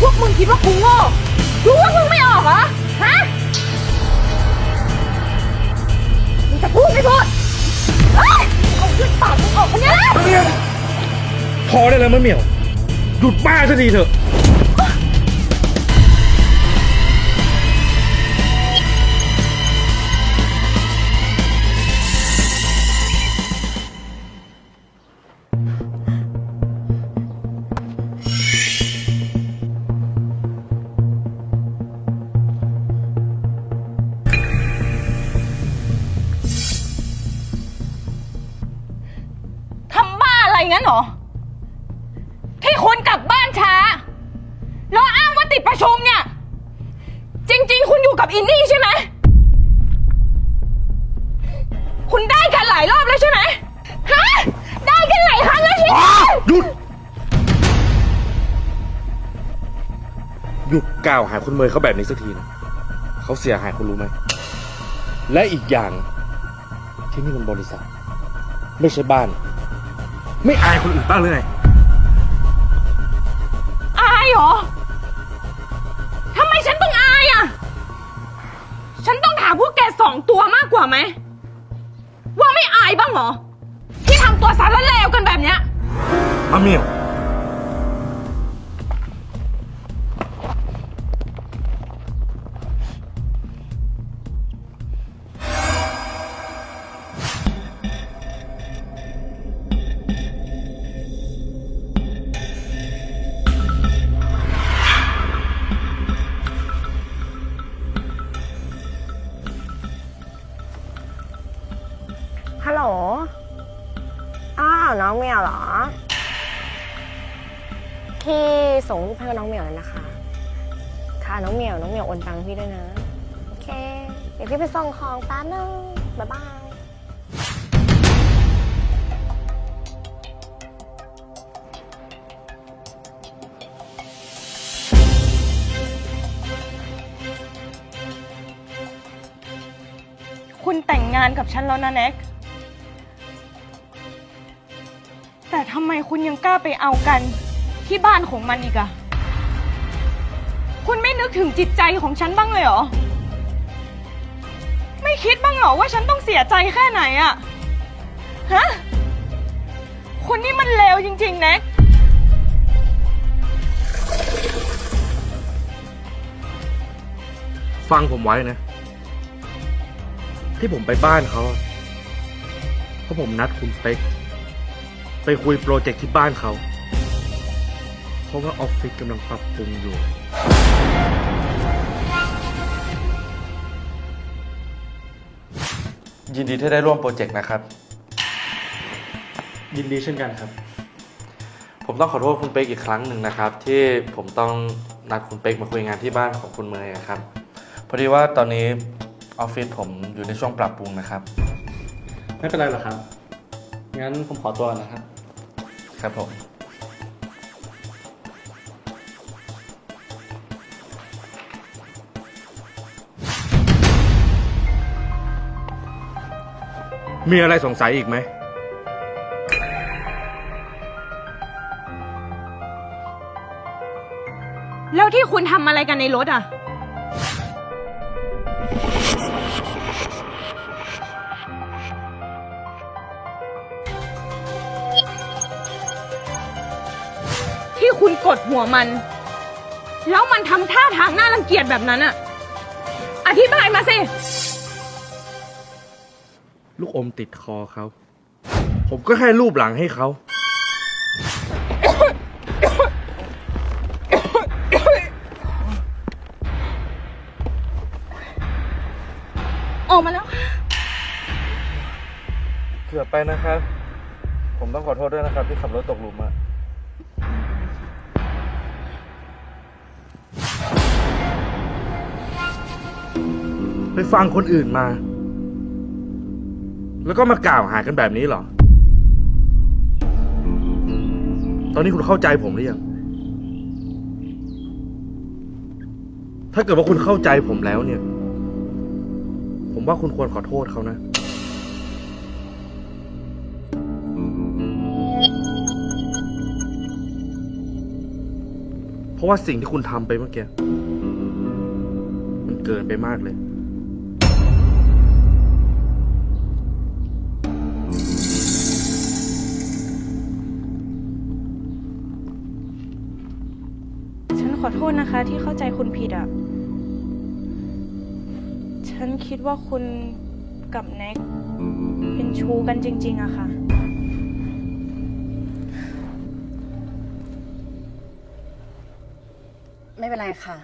พวกมึงคิดว่ากูโง่ดูว่ามึงไม่ออกเหรอ ฮะ มึงจะพูดไม่พูดเอ้ยเอาขึ้นปากมึงออกมาเนี่ยมะเหมี่ย พอได้แล้วมะเหมี่ยว หยุดบ้าสักทีเถอะ หยุดกล่าวหาคุณเมย์เขาแบบนี้สักทีนะเขาเสียหายคุณรู้ไหม และอีกอย่างที่นี่มันบริษัท ไม่ใช่บ้าน ไม่อายคนอื่นบ้างหรือไงอายเหรอทำไมฉันต้องอายอะ ฉันต้องถามพวกแกสองตัวมากกว่าไหม ว่าไม่อายบ้างเหรอ ที่ทำตัวสารเลวกันแบบเนี้ยมะเหมี่ยว หลอ้าวน้องเมียวเหรอ พี่ส่งรูปให้น้องเมียวแล้วนะคะ ค่ะน้องเมียวน้องเมียวโอนตังค์พี่ด้วยนะ โอเค เดี๋ยวพี่ไปส่งของแป๊บนึงบ๊ายบายคุณแต่งงานกับฉันแล้วนะแน็ก ทำไมคุณยังกล้าไปเอากันที่บ้านของมันอีกอะคุณไม่นึกถึงจิตใจของฉันบ้างเลยเหรอ ไม่คิดบ้างเหรอว่าฉันต้องเสียใจแค่ไหนอะฮะ คุณนี่มันเลวจริง ๆน็กฟังผมไว้นะ ที่ผมไปบ้านเขาอะเพราะผมนัดคุณเป๊ก ไปคุยโปรเจกต์ที่บ้านเขา เพราะว่าออฟฟิศกำลังปรับปรุงอยู่ ยินดีที่ได้ร่วมโปรเจกต์นะครับ ยินดีเช่นกันครับ ผมต้องขอโทษคุณเป๊กอีกครั้งหนึ่งนะครับ ที่ผมต้องนัดคุณเป๊กมาคุยงานที่บ้านของคุณเมย์นะครับ พอดีว่าตอนนี้ออฟฟิศผมอยู่ในช่วงปรับปรุงนะครับ ไม่เป็นไรหรอกครับ งั้นผมขอตัวก่อนนะครับ ครับผมมีอะไรสงสัยอีกไหม แล้วที่คุณทำอะไรกันในรถอะ ดหัวมัน แล้วมันทำท่าทางน่ารังเกียจแบบนั้นอะอธิบายมาสิ ลูกอมติดคอเขา ผมก็แค่รูปหลังให้เขา ออกมาแล้วเกือบไปนะครับ ผมต้องขอโทษด้วยนะครับที่ขับรถตกหลุมอะ ไปฟังคนอื่นมา แล้วก็มากล่าวหากันแบบนี้เหรอ ตอนนี้คุณเข้าใจผมหรือยัง ถ้าเกิดว่าคุณเข้าใจผมแล้วเนี่ย ผมว่าคุณควรขอโทษเขานะราะว่าสิ่งที่คุณทำไปเมื่อกี้มันเกินไปมากเลย ขอโทษนะคะ ที่เข้าใจคุณผิดอะ ฉันคิดว่าคุณกับแน็กเป็นชู้กันจริง ๆอะค่ะ ไม่เป็นไรค่ะ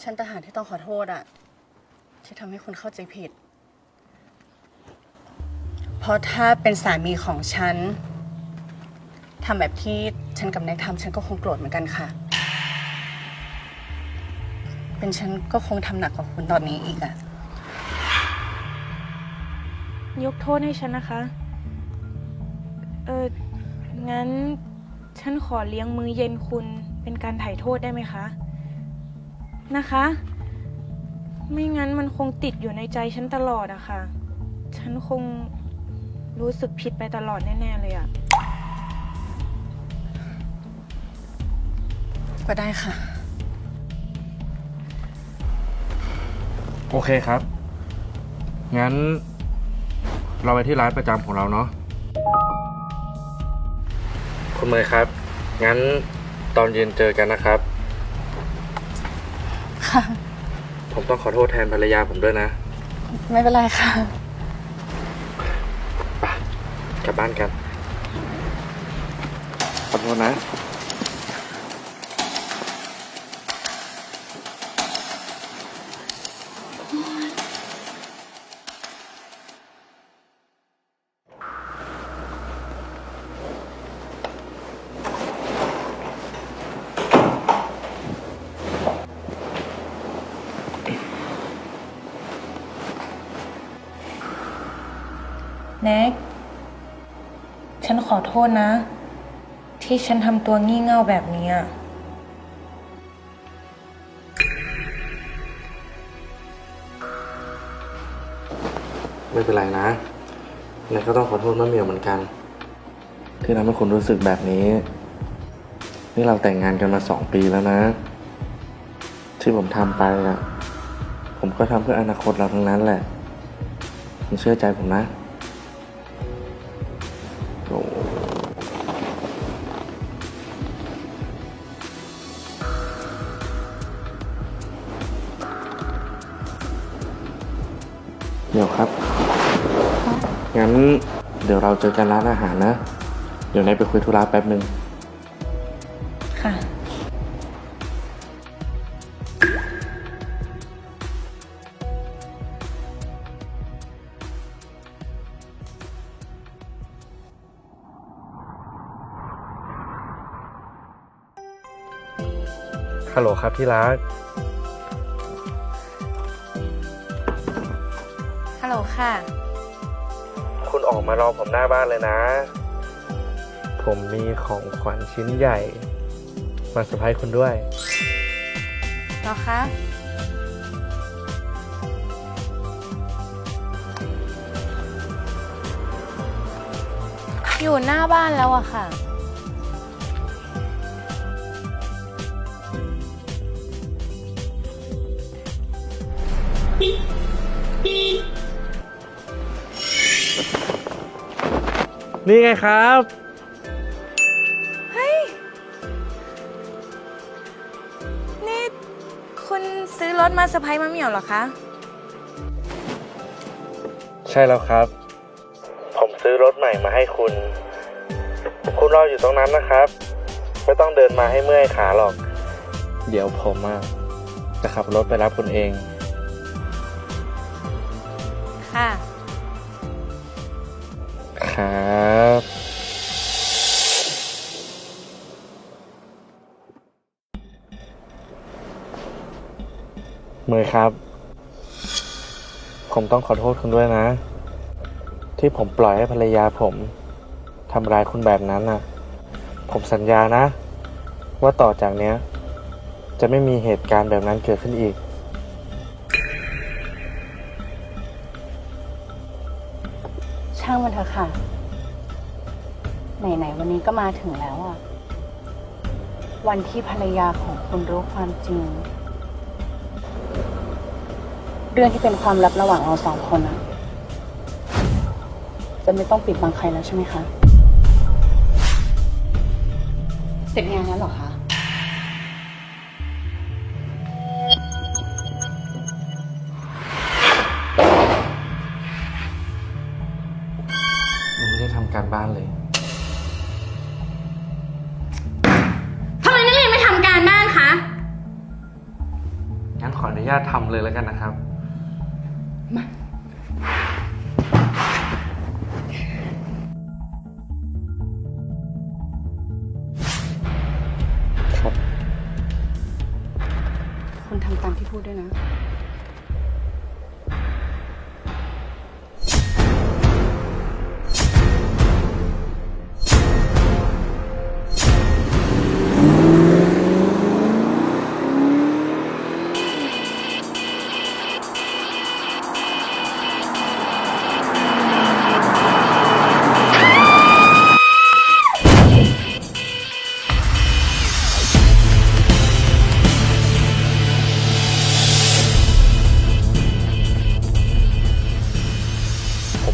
ฉันต่างหากที่ต้องขอโทษอะที่ทำให้คุณเข้าใจผิด เพราะถ้าเป็นสามีของฉัน ทำแบบที่ฉันกับแน็กทำฉันก็คงโกรธเหมือนกันค่ะ เป็นฉันก็คงทำหนักกว่าคุณตอนนี้อีกอะยกโทษให้ฉันนะคะ เออ งั้นฉันขอเลี้ยงมื้อเย็นคุณเป็นการไถ่โทษได้ไหมคะ นะคะ ไม่งั้นมันคงติดอยู่ในใจฉันตลอดอะค่ะ ฉันคงรู้สึกผิดไปตลอดแน่ ๆ เลยอะ ก็ได้ค่ะ โอเคครับ งั้น เราไปที่ร้านประจำของเราเนาะ คุณเมย์ครับ งั้นตอนเย็นเจอกันนะครับ ค่ะ ผมต้องขอโทษแทนภรรยาผมด้วยนะ ไม่เป็นไรค่ะกลับบ้านกันขอโทษนะ โทษนะ ที่ฉันทำตัวงี่เง่าแบบนี้อะไม่เป็นไรนะนายก็ต้องขอโทษมะเหมียวเหมือนกัน ที่ทำให้คุณรู้สึกแบบนี้ นี่เราแต่งงานกันมาสองปีแล้วนะ ที่ผมทำไปอะผมก็ทำเพื่ออนาคตเราทั้งนั้นแหละคุณเชื่อใจผมนะโอ้ นเดี๋ยวเราเจอกันร้านอาหารนะ เดี๋ยวนายไปคุยธุระแป๊บหนึ่ง ค่ะ ฮัลโหลครับที่รัก ฮัลโหลค่ะ คุณออกมารอผมหน้าบ้านเลยนะ ผมมีของขวัญชิ้นใหญ่ มาเซอร์ไพรส์คุณด้วย เหรอคะ อยู่หน้าบ้านแล้วอะค่ะ นี่ไงครับนี่คุณซื้อรถมาเซอร์ไพรส์มะเหมี่ยวเหรอคะ ใช่แล้วครับ ผมซื้อรถใหม่มาให้คุณ คุณรออยู่ตรงนั้นนะครับ ไม่ต้องเดินมาให้เมื่อยขาหรอก เดี๋ยวผมอะจะขับรถไปรับคุณเอง มย์ครับ ผมต้องขอโทษคุณด้วยนะ ที่ผมปล่อยให้ภรรยาผมทำร้ายคุณแบบนั้นน่ะ ผมสัญญานะ ว่าต่อจากเนี้ย จะไม่มีเหตุการณ์แบบนั้นเกิดขึ้นอีก ช่างมันเถอะค่ะ ไหน ๆ วันนี้ก็มาถึงแล้วอะวันที่ภรรยาของคุณรู้ความจริง เรื่องที่เป็นความลับระหว่างเราสองคนอะจะไม่ต้องปิดบังใครแล้วใช่ไหมคะ เสร็จงานแล้วเหรอคะ ยังไม่ได้ทำการบ้านเลย ทำไมนักเรียนไม่ทำการบ้านคะ งั้นขออนุญาตทำเลยแล้วกันนะครับ ครั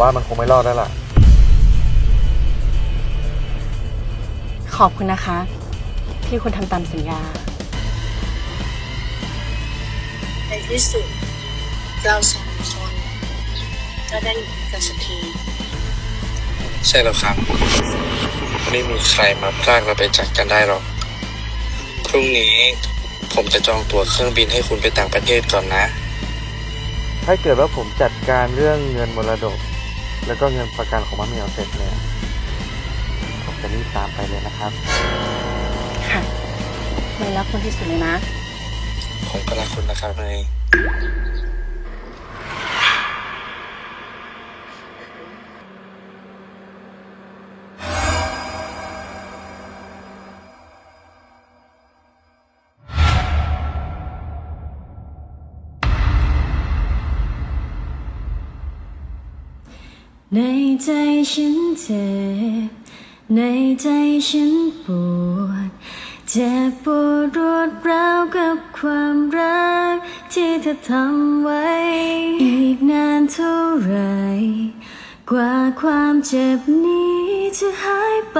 ว่ามันคงไม่รอดแล้วล่ะ ขอบคุณนะคะ ที่คุณทำตามสัญญา ในที่สุด เราสองคนก็ได้อยู่ด้วยกันสักทีใช่แล้วครับ ไม่มีใครมาพรากเราไปจากกันได้หรอก พรุ่งนี้ผมจะจองตั๋วเครื่องบินให้คุณไปต่างประเทศก่อนนะ ถ้าเกิดว่าผมจัดการเรื่องเงินมรดก แล้วก็เงินประกันของมะเหมียวเสร็จเนี่ยผมจะรีบตามไปเลยนะครับค่ะไม่รักคุณที่สุดเลยนะ ผมก็รักคุณนะครับเนย ในใจฉันเจ็บ ในใจฉันปวด เจ็บปวดรวดร้าวกับความรัก ที่เธอทำไว้ อีกนานเท่าไหรกว่าความเจ็บนี้จะหายไป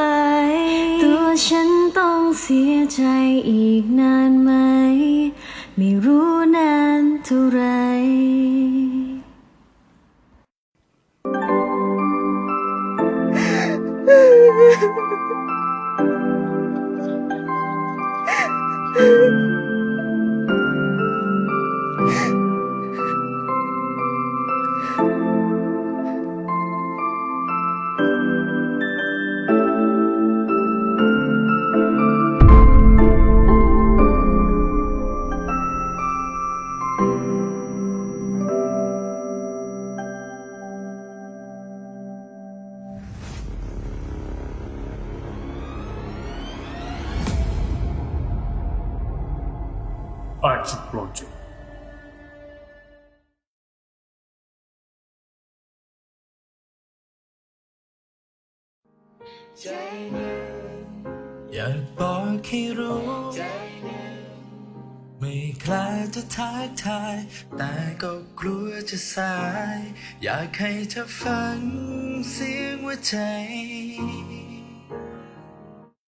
ตัวฉันต้องเสียใจอีกนานไหม ไม่รู้นานเท่าไหร 嗯。Archie Project อยากบอกให้รู้ ไม่กล้าจะทักทาย แต่ก็กลัวจะสาย อยากให้เธอฟังเสียงหัวใจ